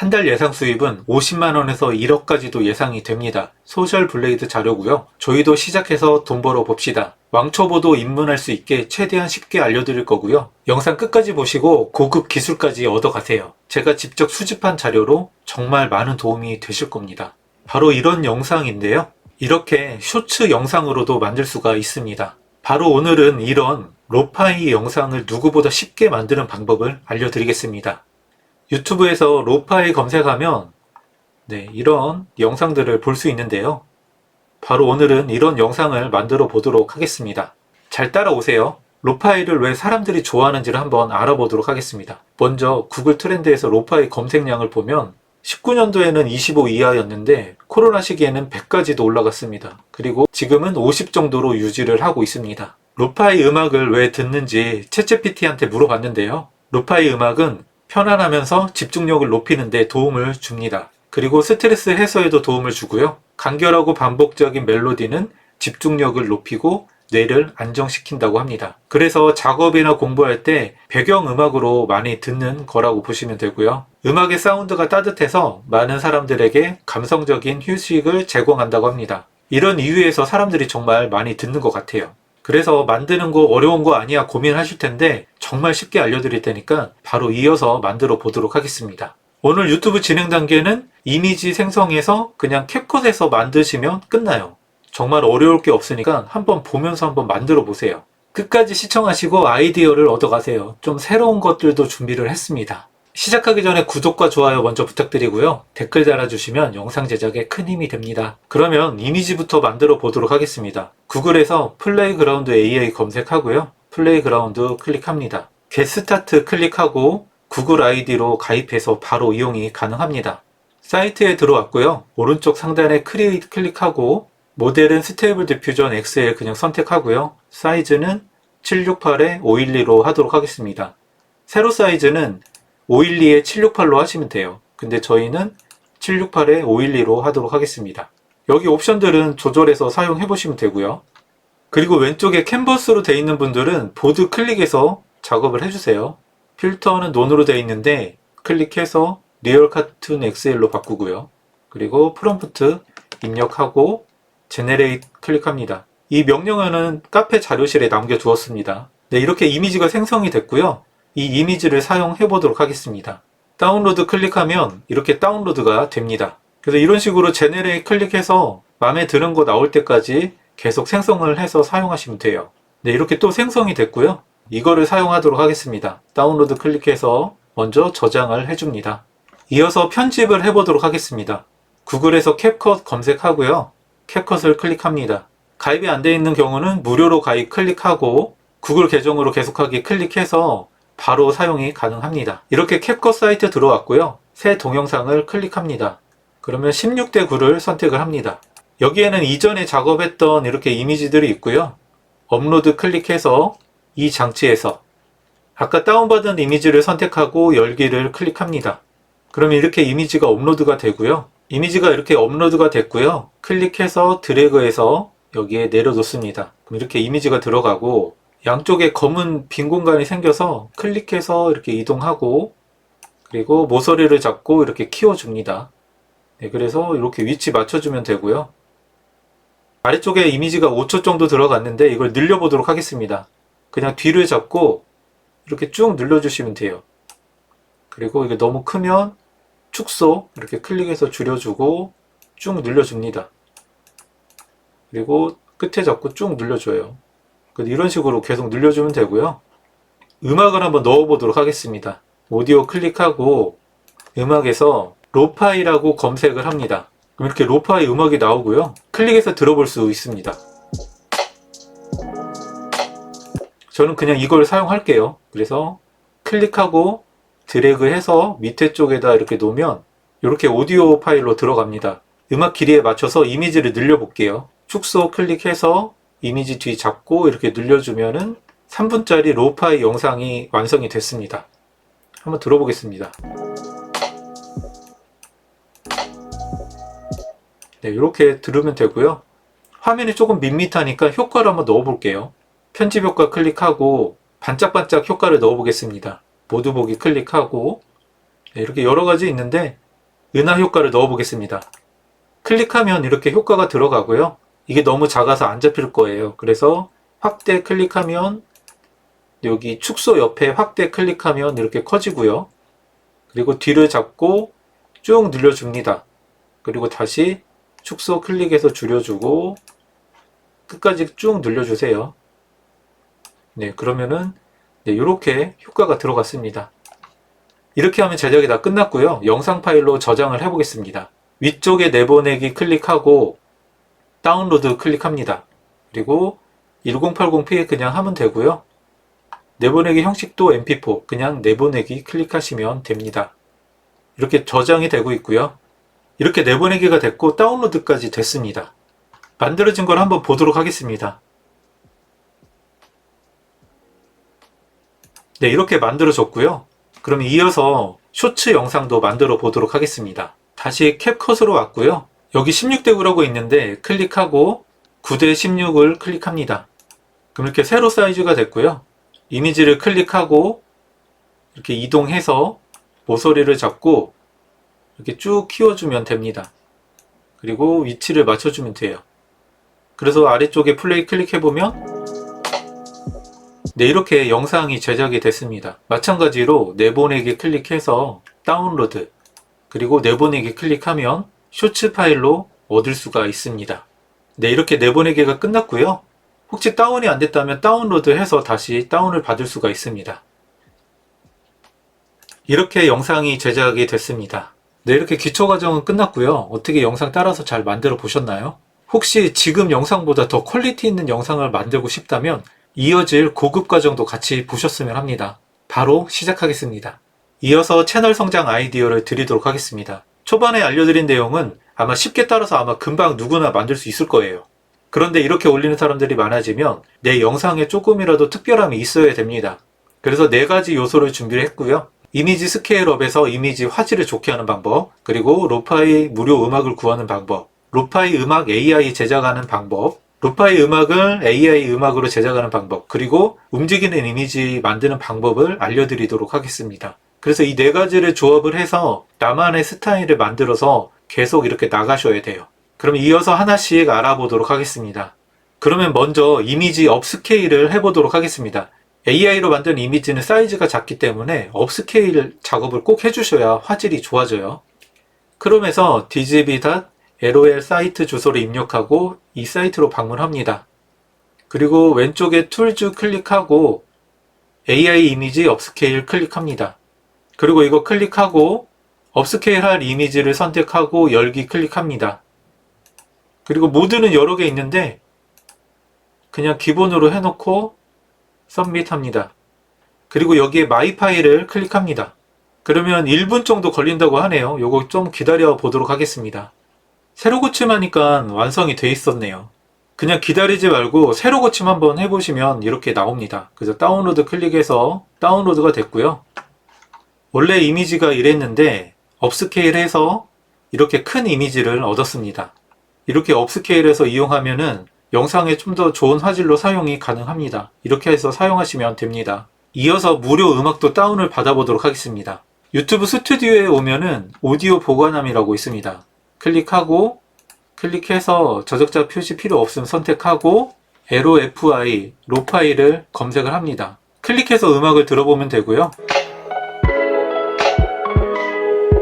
한 달 예상 수입은 50만원에서 1억까지도 예상이 됩니다. 소셜 블레이드 자료고요. 저희도 시작해서 돈 벌어 봅시다. 왕초보도 입문할 수 있게 최대한 쉽게 알려드릴 거고요. 영상 끝까지 보시고 고급 기술까지 얻어가세요. 제가 직접 수집한 자료로 정말 많은 도움이 되실 겁니다. 바로 이런 영상인데요. 이렇게 쇼츠 영상으로도 만들 수가 있습니다. 바로 오늘은 이런 로파이 영상을 누구보다 쉽게 만드는 방법을 알려드리겠습니다. 유튜브에서 로파이 검색하면 네, 이런 영상들을 볼 수 있는데요. 바로 오늘은 이런 영상을 만들어 보도록 하겠습니다. 잘 따라오세요. 로파이를 왜 사람들이 좋아하는지를 한번 알아보도록 하겠습니다. 먼저 구글 트렌드에서 로파이 검색량을 보면 19년도에는 25 이하였는데 코로나 시기에는 100까지도 올라갔습니다. 그리고 지금은 50 정도로 유지를 하고 있습니다. 로파이 음악을 왜 듣는지 채채PT한테 물어봤는데요. 로파이 음악은 편안하면서 집중력을 높이는 데 도움을 줍니다. 그리고 스트레스 해소에도 도움을 주고요. 간결하고 반복적인 멜로디는 집중력을 높이고 뇌를 안정시킨다고 합니다. 그래서 작업이나 공부할 때 배경 음악으로 많이 듣는 거라고 보시면 되고요. 음악의 사운드가 따뜻해서 많은 사람들에게 감성적인 휴식을 제공한다고 합니다. 이런 이유에서 사람들이 정말 많이 듣는 것 같아요. 그래서 만드는 거 어려운 거 아니야 고민하실 텐데 정말 쉽게 알려드릴 테니까 바로 이어서 만들어 보도록 하겠습니다. 오늘 유튜브 진행 단계는 이미지 생성해서 그냥 캡컷에서 만드시면 끝나요. 정말 어려울 게 없으니까 한번 보면서 한번 만들어 보세요. 끝까지 시청하시고 아이디어를 얻어가세요. 좀 새로운 것들도 준비를 했습니다. 시작하기 전에 구독과 좋아요 먼저 부탁드리고요. 댓글 달아주시면 영상 제작에 큰 힘이 됩니다. 그러면 이미지부터 만들어 보도록 하겠습니다. 구글에서 플레이그라운드 AI 검색하고요. 플레이그라운드 클릭합니다. 게스타트 클릭하고 구글 아이디로 가입해서 바로 이용이 가능합니다. 사이트에 들어왔고요. 오른쪽 상단에 크리에이트 클릭하고 모델은 스테이블 디퓨전 XL 그냥 선택하고요. 사이즈는 768에 512로 하도록 하겠습니다. 세로 사이즈는 512에 768로 하시면 돼요. 근데 저희는 768에 512로 하도록 하겠습니다. 여기 옵션들은 조절해서 사용해 보시면 되고요. 그리고 왼쪽에 캔버스로 되어 있는 분들은 보드 클릭해서 작업을 해주세요. 필터는 논으로 되어 있는데 클릭해서 리얼 카툰 XL로 바꾸고요. 그리고 프롬프트 입력하고 제네레이트 클릭합니다. 이 명령어는 카페 자료실에 남겨두었습니다. 네, 이렇게 이미지가 생성이 됐고요. 이 이미지를 사용해 보도록 하겠습니다. 다운로드 클릭하면 이렇게 다운로드가 됩니다. 그래서 이런 식으로 제네레이트 클릭해서 마음에 드는 거 나올 때까지 계속 생성을 해서 사용하시면 돼요. 네, 이렇게 또 생성이 됐고요. 이거를 사용하도록 하겠습니다. 다운로드 클릭해서 먼저 저장을 해줍니다. 이어서 편집을 해보도록 하겠습니다. 구글에서 캡컷 검색하고요. 캡컷을 클릭합니다. 가입이 안 되어 있는 경우는 무료로 가입 클릭하고 구글 계정으로 계속하기 클릭해서 바로 사용이 가능합니다. 이렇게 캡컷 사이트 들어왔고요. 새 동영상을 클릭합니다. 그러면 16대 9를 선택을 합니다. 여기에는 이전에 작업했던 이렇게 이미지들이 있고요. 업로드 클릭해서 이 장치에서 아까 다운받은 이미지를 선택하고 열기를 클릭합니다. 그러면 이렇게 이미지가 업로드가 되고요. 이미지가 이렇게 업로드가 됐고요. 클릭해서 드래그해서 여기에 내려놓습니다. 그럼 이렇게 이미지가 들어가고 양쪽에 검은 빈 공간이 생겨서 클릭해서 이렇게 이동하고 그리고 모서리를 잡고 이렇게 키워줍니다. 네, 그래서 이렇게 위치 맞춰주면 되고요. 아래쪽에 이미지가 5초 정도 들어갔는데 이걸 늘려보도록 하겠습니다. 그냥 뒤를 잡고 이렇게 쭉 늘려주시면 돼요. 그리고 이게 너무 크면 축소 이렇게 클릭해서 줄여주고 쭉 늘려줍니다. 그리고 끝에 잡고 쭉 늘려줘요. 이런 식으로 계속 늘려주면 되고요. 음악을 한번 넣어보도록 하겠습니다. 오디오 클릭하고 음악에서 로파이라고 검색을 합니다. 이렇게 로파이 음악이 나오고요. 클릭해서 들어볼 수 있습니다. 저는 그냥 이걸 사용할게요. 그래서 클릭하고 드래그해서 밑에 쪽에다 이렇게 놓으면 이렇게 오디오 파일로 들어갑니다. 음악 길이에 맞춰서 이미지를 늘려볼게요. 축소 클릭해서 이미지 뒤 잡고 이렇게 늘려주면은 3분짜리 로파이 영상이 완성이 됐습니다. 한번 들어보겠습니다. 네, 이렇게 들으면 되고요. 화면이 조금 밋밋하니까 효과를 한번 넣어볼게요. 편집 효과 클릭하고 반짝반짝 효과를 넣어보겠습니다. 모두 보기 클릭하고 네, 이렇게 여러 가지 있는데 은하 효과를 넣어 보겠습니다. 클릭하면 이렇게 효과가 들어가고요. 이게 너무 작아서 안 잡힐 거예요. 그래서 확대 클릭하면 여기 축소 옆에 확대 클릭하면 이렇게 커지고요. 그리고 뒤를 잡고 쭉 늘려줍니다. 그리고 다시 축소 클릭해서 줄여주고 끝까지 쭉 늘려주세요. 네, 그러면은 네, 이렇게 효과가 들어갔습니다. 이렇게 하면 제작이 다 끝났고요. 영상 파일로 저장을 해보겠습니다. 위쪽에 내보내기 클릭하고 다운로드 클릭합니다. 그리고 1080p 그냥 하면 되고요. 내보내기 형식도 mp4 그냥 내보내기 클릭하시면 됩니다. 이렇게 저장이 되고 있고요. 이렇게 내보내기가 됐고 다운로드까지 됐습니다. 만들어진 걸 한번 보도록 하겠습니다. 네, 이렇게 만들어졌고요. 그럼 이어서 쇼츠 영상도 만들어 보도록 하겠습니다. 다시 캡컷으로 왔고요. 여기 16대 9라고 있는데 클릭하고 9대 16을 클릭합니다. 그럼 이렇게 세로 사이즈가 됐고요. 이미지를 클릭하고 이렇게 이동해서 모서리를 잡고 이렇게 쭉 키워주면 됩니다. 그리고 위치를 맞춰주면 돼요. 그래서 아래쪽에 플레이 클릭해보면 네, 이렇게 영상이 제작이 됐습니다. 마찬가지로 내보내기 클릭해서 다운로드 그리고 내보내기 클릭하면 쇼츠 파일로 얻을 수가 있습니다. 네, 이렇게 내보내기가 끝났고요. 혹시 다운이 안 됐다면 다운로드 해서 다시 다운을 받을 수가 있습니다. 이렇게 영상이 제작이 됐습니다. 네, 이렇게 기초 과정은 끝났고요. 어떻게 영상 따라서 잘 만들어 보셨나요? 혹시 지금 영상보다 더 퀄리티 있는 영상을 만들고 싶다면 이어질 고급 과정도 같이 보셨으면 합니다. 바로 시작하겠습니다. 이어서 채널 성장 아이디어를 드리도록 하겠습니다. 초반에 알려드린 내용은 아마 쉽게 따라서 아마 금방 누구나 만들 수 있을 거예요. 그런데 이렇게 올리는 사람들이 많아지면 내 영상에 조금이라도 특별함이 있어야 됩니다. 그래서 네 가지 요소를 준비를 했고요. 이미지 스케일업에서 이미지 화질을 좋게 하는 방법, 그리고 로파이 무료 음악을 구하는 방법, 로파이 음악 AI 제작하는 방법, 로파이 음악을 AI 음악으로 제작하는 방법, 그리고 움직이는 이미지 만드는 방법을 알려드리도록 하겠습니다. 그래서 이 네 가지를 조합을 해서 나만의 스타일을 만들어서 계속 이렇게 나가셔야 돼요. 그럼 이어서 하나씩 알아보도록 하겠습니다. 그러면 먼저 이미지 업스케일을 해보도록 하겠습니다. AI로 만든 이미지는 사이즈가 작기 때문에 업스케일 작업을 꼭 해주셔야 화질이 좋아져요. 크롬에서 dgb.lol 사이트 주소를 입력하고 이 사이트로 방문합니다. 그리고 왼쪽에 툴즈 클릭하고 AI 이미지 업스케일 클릭합니다. 그리고 이거 클릭하고 업스케일 할 이미지를 선택하고 열기 클릭합니다. 그리고 모드는 여러 개 있는데 그냥 기본으로 해놓고 서밋 합니다. 그리고 여기에 마이 파일을 클릭합니다. 그러면 1분 정도 걸린다고 하네요. 요거 좀 기다려 보도록 하겠습니다. 새로 고침하니까 완성이 돼 있었네요. 그냥 기다리지 말고 새로 고침 한번 해보시면 이렇게 나옵니다. 그래서 다운로드 클릭해서 다운로드가 됐고요. 원래 이미지가 이랬는데 업스케일 해서 이렇게 큰 이미지를 얻었습니다. 이렇게 업스케일해서 이용하면은 영상에 좀 더 좋은 화질로 사용이 가능합니다. 이렇게 해서 사용하시면 됩니다. 이어서 무료 음악도 다운을 받아보도록 하겠습니다. 유튜브 스튜디오에 오면은 오디오 보관함이라고 있습니다. 클릭하고 클릭해서 저작자 표시 필요 없음 선택하고 LOFI 로 파일을 검색을 합니다. 클릭해서 음악을 들어보면 되고요.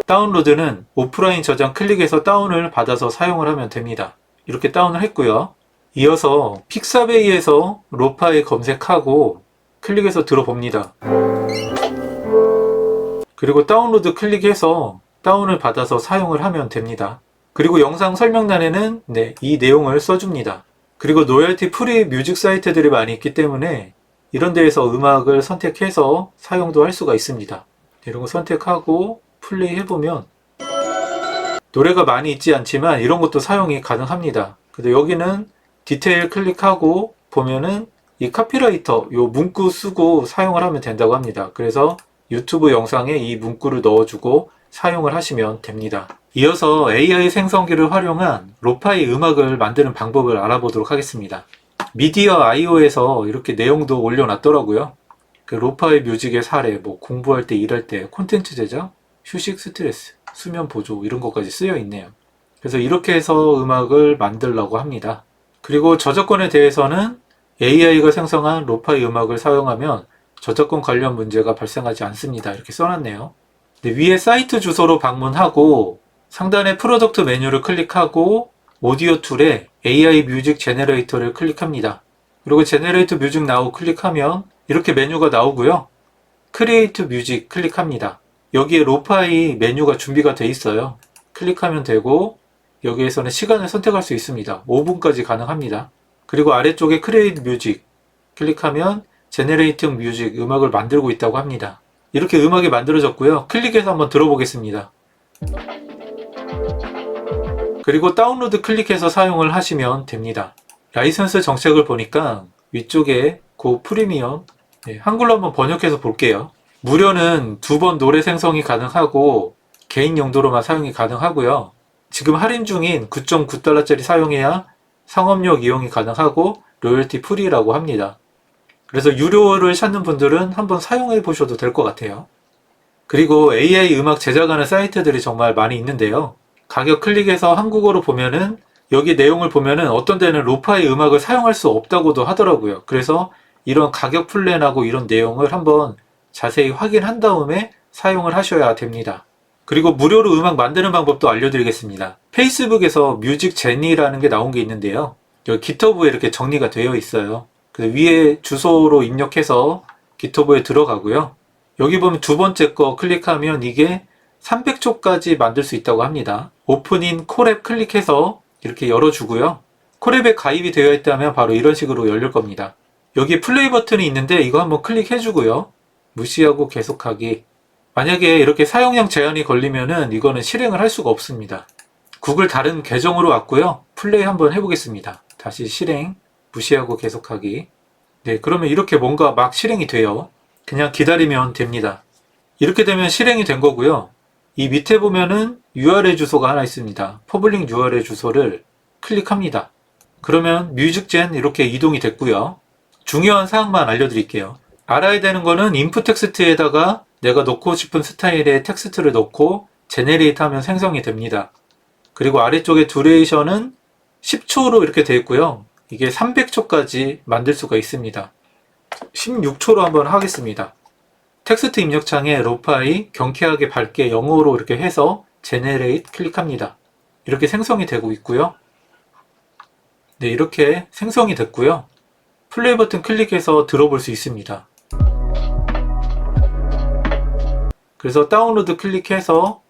다운로드는 오프라인 저장 클릭해서 다운을 받아서 사용을 하면 됩니다. 이렇게 다운을 했고요. 이어서 픽사베이에서 로파일 검색하고 클릭해서 들어봅니다. 그리고 다운로드 클릭해서 다운을 받아서 사용을 하면 됩니다. 그리고 영상 설명란에는 네, 이 내용을 써줍니다. 그리고 노열티 프리 뮤직 사이트들이 많이 있기 때문에 이런 데에서 음악을 선택해서 사용도 할 수가 있습니다. 이런 거 선택하고 플레이 해보면 노래가 많이 있지 않지만 이런 것도 사용이 가능합니다. 근데 여기는 디테일 클릭하고 보면은 이 카피라이터 요 문구 쓰고 사용을 하면 된다고 합니다. 그래서 유튜브 영상에 이 문구를 넣어주고 사용을 하시면 됩니다. 이어서 AI 생성기를 활용한 로파이 음악을 만드는 방법을 알아보도록 하겠습니다. 미디어 IO에서 이렇게 내용도 올려놨더라고요. 그 로파이 뮤직의 사례, 뭐 공부할 때, 일할 때, 콘텐츠 제작, 휴식, 스트레스, 수면 보조 이런 것까지 쓰여 있네요. 그래서 이렇게 해서 음악을 만들려고 합니다. 그리고 저작권에 대해서는 AI가 생성한 로파이 음악을 사용하면 저작권 관련 문제가 발생하지 않습니다. 이렇게 써놨네요. 네, 위에 사이트 주소로 방문하고 상단에 프로덕트 메뉴를 클릭하고 오디오 툴에 AI 뮤직 제네레이터를 클릭합니다. 그리고 제네레이터 뮤직 나우 클릭하면 이렇게 메뉴가 나오고요. 크리에이트 뮤직 클릭합니다. 여기에 로파이 메뉴가 준비가 돼 있어요. 클릭하면 되고 여기에서는 시간을 선택할 수 있습니다. 5분까지 가능합니다. 그리고 아래쪽에 크리에이트 뮤직 클릭하면 제네레이팅 뮤직 음악을 만들고 있다고 합니다. 이렇게 음악이 만들어졌고요. 클릭해서 한번 들어보겠습니다. 그리고 다운로드 클릭해서 사용을 하시면 됩니다. 라이선스 정책을 보니까 위쪽에 고 프리미엄 네, 한글로 한번 번역해서 볼게요. 무료는 두 번 노래 생성이 가능하고 개인 용도로만 사용이 가능하고요. 지금 할인 중인 9.9달러짜리 사용해야 상업용 이용이 가능하고 로열티 프리라고 합니다. 그래서 유료를 찾는 분들은 한번 사용해 보셔도 될 것 같아요. 그리고 AI 음악 제작하는 사이트들이 정말 많이 있는데요. 가격 클릭해서 한국어로 보면은 여기 내용을 보면은 어떤 데는 로파이 음악을 사용할 수 없다고도 하더라고요. 그래서 이런 가격 플랜하고 이런 내용을 한번 자세히 확인한 다음에 사용을 하셔야 됩니다. 그리고 무료로 음악 만드는 방법도 알려드리겠습니다. 페이스북에서 뮤직 제니라는 게 나온 게 있는데요. 여기 기터브에 이렇게 정리가 되어 있어요. 그 위에 주소로 입력해서 기터브에 들어가고요. 여기 보면 두 번째 거 클릭하면 이게 300초까지 만들 수 있다고 합니다. 오픈인 콜앱 클릭해서 이렇게 열어주고요. 콜앱에 가입이 되어 있다면 바로 이런 식으로 열릴 겁니다. 여기 플레이 버튼이 있는데 이거 한번 클릭해주고요. 무시하고 계속하기. 만약에 이렇게 사용량 제한이 걸리면은 이거는 실행을 할 수가 없습니다. 구글 다른 계정으로 왔고요. 플레이 한번 해보겠습니다. 다시 실행, 무시하고 계속하기. 네, 그러면 이렇게 뭔가 막 실행이 돼요. 그냥 기다리면 됩니다. 이렇게 되면 실행이 된 거고요. 이 밑에 보면은 URL 주소가 하나 있습니다. 퍼블릭 URL 주소를 클릭합니다. 그러면 뮤직젠 이렇게 이동이 됐고요. 중요한 사항만 알려드릴게요. 알아야 되는 거는 인풋 텍스트에다가 내가 넣고 싶은 스타일의 텍스트를 넣고 제네레이트 하면 생성이 됩니다. 그리고 아래쪽에 듀레이션은 10초로 이렇게 되어 있고요. 이게 300초까지 만들 수가 있습니다. 16초로 한번 하겠습니다. 텍스트 입력창에 로파이 경쾌하게 밝게 영어로 이렇게 해서 제네레이트 클릭합니다. 이렇게 생성이 되고 있고요. 네, 이렇게 생성이 됐고요. 플레이 버튼 클릭해서 들어볼 수 있습니다. 그래서 다운로드 클릭해서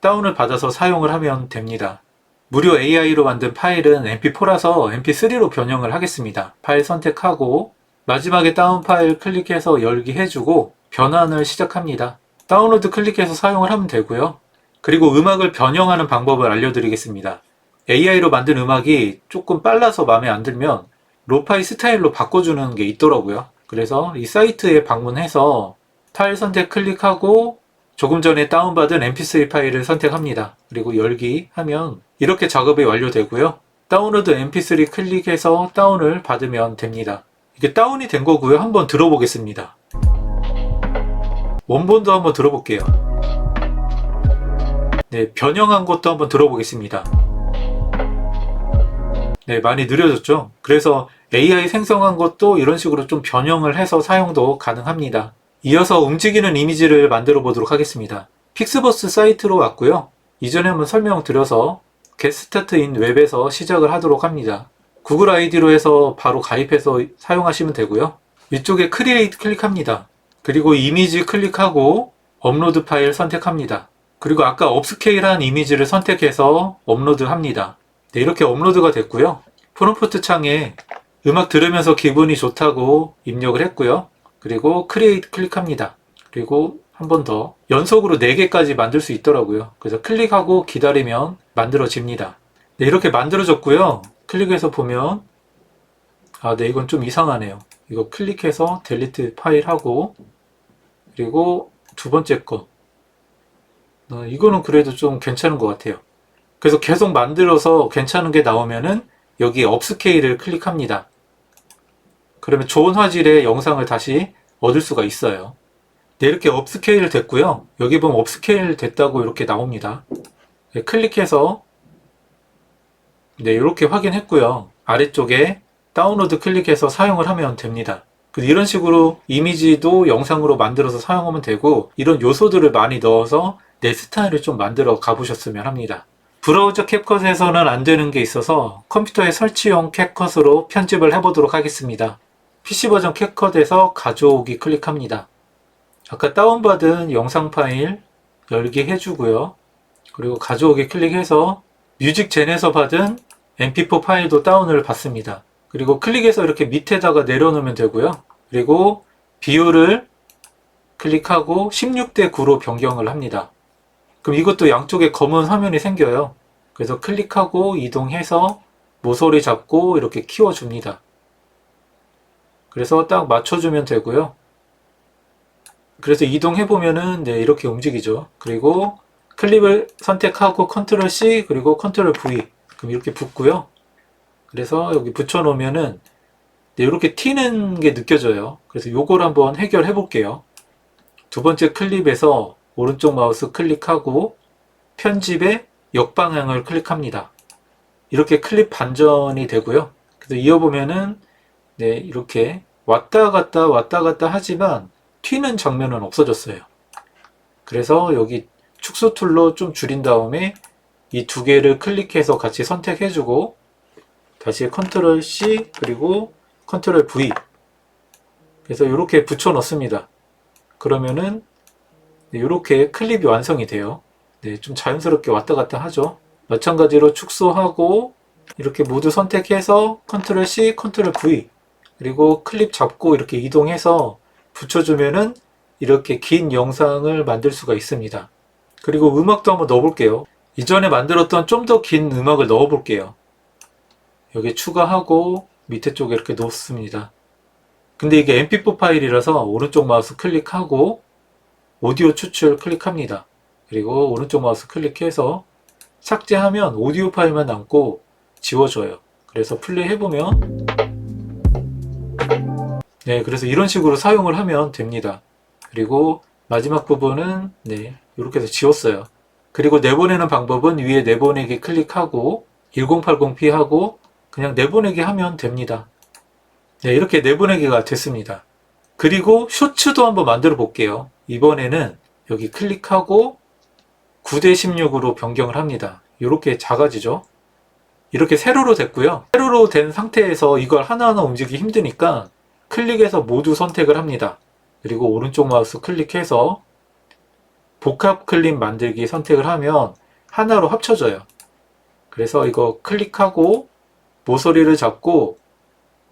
다운을 받아서 사용을 하면 됩니다. 무료 AI로 만든 파일은 mp4라서 mp3로 변형을 하겠습니다. 파일 선택하고 마지막에 다운 파일 클릭해서 열기 해주고 변환을 시작합니다. 다운로드 클릭해서 사용을 하면 되고요. 그리고 음악을 변형하는 방법을 알려드리겠습니다. AI로 만든 음악이 조금 빨라서 마음에 안 들면 로파이 스타일로 바꿔주는 게 있더라고요. 그래서 이 사이트에 방문해서 파일 선택 클릭하고 조금 전에 다운받은 mp3 파일을 선택합니다. 그리고 열기 하면 이렇게 작업이 완료되고요. 다운로드 mp3 클릭해서 다운을 받으면 됩니다. 이게 다운이 된 거고요. 한번 들어보겠습니다. 원본도 한번 들어볼게요. 네, 변형한 것도 한번 들어보겠습니다. 네, 많이 느려졌죠? 그래서 AI 생성한 것도 이런 식으로 좀 변형을 해서 사용도 가능합니다. 이어서 움직이는 이미지를 만들어 보도록 하겠습니다. 픽스버스 사이트로 왔고요. 이전에 한번 설명드려서 게스타트인 웹에서 시작을 하도록 합니다. 구글 아이디로 해서 바로 가입해서 사용하시면 되고요. 위쪽에 크리에이트 클릭합니다. 그리고 이미지 클릭하고 업로드 파일 선택합니다. 그리고 아까 업스케일한 이미지를 선택해서 업로드합니다. 네, 이렇게 업로드가 됐고요. 프롬프트 창에 음악 들으면서 기분이 좋다고 입력을 했고요. 그리고 크리에이트 클릭합니다. 그리고 한 번 더 연속으로 4개까지 만들 수 있더라고요. 그래서 클릭하고 기다리면 만들어집니다. 네, 이렇게 만들어졌고요. 클릭해서 보면 아, 네, 이건 좀 이상하네요. 이거 클릭해서 델리트 파일 하고 그리고 두 번째 거 어, 이거는 그래도 좀 괜찮은 것 같아요. 그래서 계속 만들어서 괜찮은 게 나오면은 여기 업스케일을 클릭합니다. 그러면 좋은 화질의 영상을 다시 얻을 수가 있어요. 네, 이렇게 업스케일 됐고요. 여기 보면 업스케일 됐다고 이렇게 나옵니다. 네, 클릭해서 네, 이렇게 확인했고요. 아래쪽에 다운로드 클릭해서 사용을 하면 됩니다. 그 이런 식으로 이미지도 영상으로 만들어서 사용하면 되고 이런 요소들을 많이 넣어서 내 스타일을 좀 만들어 가보셨으면 합니다. 브라우저 캡컷에서는 안 되는 게 있어서 컴퓨터에 설치용 캡컷으로 편집을 해보도록 하겠습니다. PC 버전 캡컷에서 가져오기 클릭합니다. 아까 다운받은 영상 파일 열기 해주고요. 그리고 가져오기 클릭해서 뮤직젠에서 받은 mp4 파일도 다운을 받습니다. 그리고 클릭해서 이렇게 밑에다가 내려놓으면 되고요. 그리고 비율을 클릭하고 16대 9로 변경을 합니다. 그럼 이것도 양쪽에 검은 화면이 생겨요. 그래서 클릭하고 이동해서 모서리 잡고 이렇게 키워줍니다. 그래서 딱 맞춰주면 되고요. 그래서 이동해 보면은 네, 이렇게 움직이죠. 그리고 클립을 선택하고 컨트롤 C 그리고 컨트롤 V 그럼 이렇게 붙고요. 그래서 여기 붙여 놓으면은 네, 이렇게 튀는 게 느껴져요. 그래서 요걸 한번 해결해 볼게요. 두 번째 클립에서 오른쪽 마우스 클릭하고 편집에 역방향을 클릭합니다. 이렇게 클립 반전이 되고요. 그래서 이어보면은 네, 이렇게 왔다 갔다 왔다 갔다 하지만 튀는 장면은 없어졌어요. 그래서 여기 축소 툴로 좀 줄인 다음에 이 두 개를 클릭해서 같이 선택해주고 다시 컨트롤 C 그리고 컨트롤 V 그래서 이렇게 붙여 넣습니다. 그러면은 이렇게 클립이 완성이 돼요. 네, 좀 자연스럽게 왔다 갔다 하죠. 마찬가지로 축소하고 이렇게 모두 선택해서 컨트롤 C, 컨트롤 V 그리고 클립 잡고 이렇게 이동해서 붙여주면은 이렇게 긴 영상을 만들 수가 있습니다. 그리고 음악도 한번 넣어볼게요. 이전에 만들었던 좀 더 긴 음악을 넣어볼게요. 여기 추가하고 밑에 쪽에 이렇게 놓습니다. 근데 이게 mp4 파일이라서 오른쪽 마우스 클릭하고 오디오 추출 클릭합니다. 그리고 오른쪽 마우스 클릭해서 삭제하면 오디오 파일만 남고 지워져요. 그래서 플레이 해보면 네, 그래서 이런 식으로 사용을 하면 됩니다. 그리고 마지막 부분은 네, 이렇게 해서 지웠어요. 그리고 내보내는 방법은 위에 내보내기 클릭하고 1080p 하고 그냥 내보내기 하면 됩니다. 네, 이렇게 내보내기가 됐습니다. 그리고 쇼츠도 한번 만들어 볼게요. 이번에는 여기 클릭하고 9대 16으로 변경을 합니다. 이렇게 작아지죠. 이렇게 세로로 됐고요. 세로로 된 상태에서 이걸 하나하나 움직이기 힘드니까 클릭해서 모두 선택을 합니다. 그리고 오른쪽 마우스 클릭해서 복합 클립 만들기 선택을 하면 하나로 합쳐져요. 그래서 이거 클릭하고 모서리를 잡고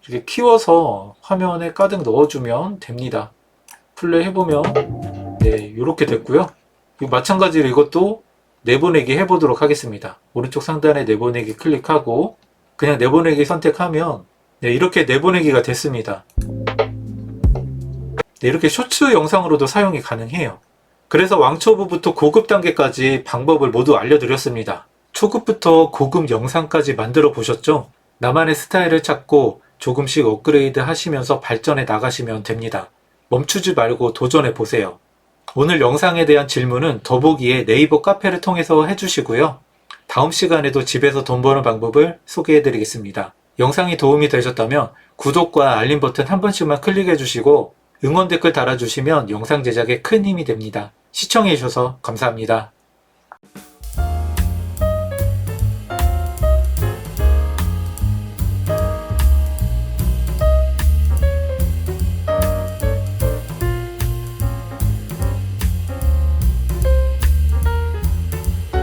이렇게 키워서 화면에 가득 넣어주면 됩니다. 플레이 해보면 네 이렇게 됐고요. 마찬가지로 이것도 내보내기 해보도록 하겠습니다. 오른쪽 상단에 내보내기 클릭하고 그냥 내보내기 선택하면 네, 이렇게 내보내기가 됐습니다. 네, 이렇게 쇼츠 영상으로도 사용이 가능해요. 그래서 왕초보부터 고급 단계까지 방법을 모두 알려드렸습니다. 초급부터 고급 영상까지 만들어 보셨죠? 나만의 스타일을 찾고 조금씩 업그레이드 하시면서 발전해 나가시면 됩니다. 멈추지 말고 도전해 보세요. 오늘 영상에 대한 질문은 더보기에 네이버 카페를 통해서 해주시고요. 다음 시간에도 집에서 돈 버는 방법을 소개해 드리겠습니다. 영상이 도움이 되셨다면 구독과 알림 버튼 한 번씩만 클릭해 주시고 응원 댓글 달아주시면 영상 제작에 큰 힘이 됩니다. 시청해 주셔서 감사합니다.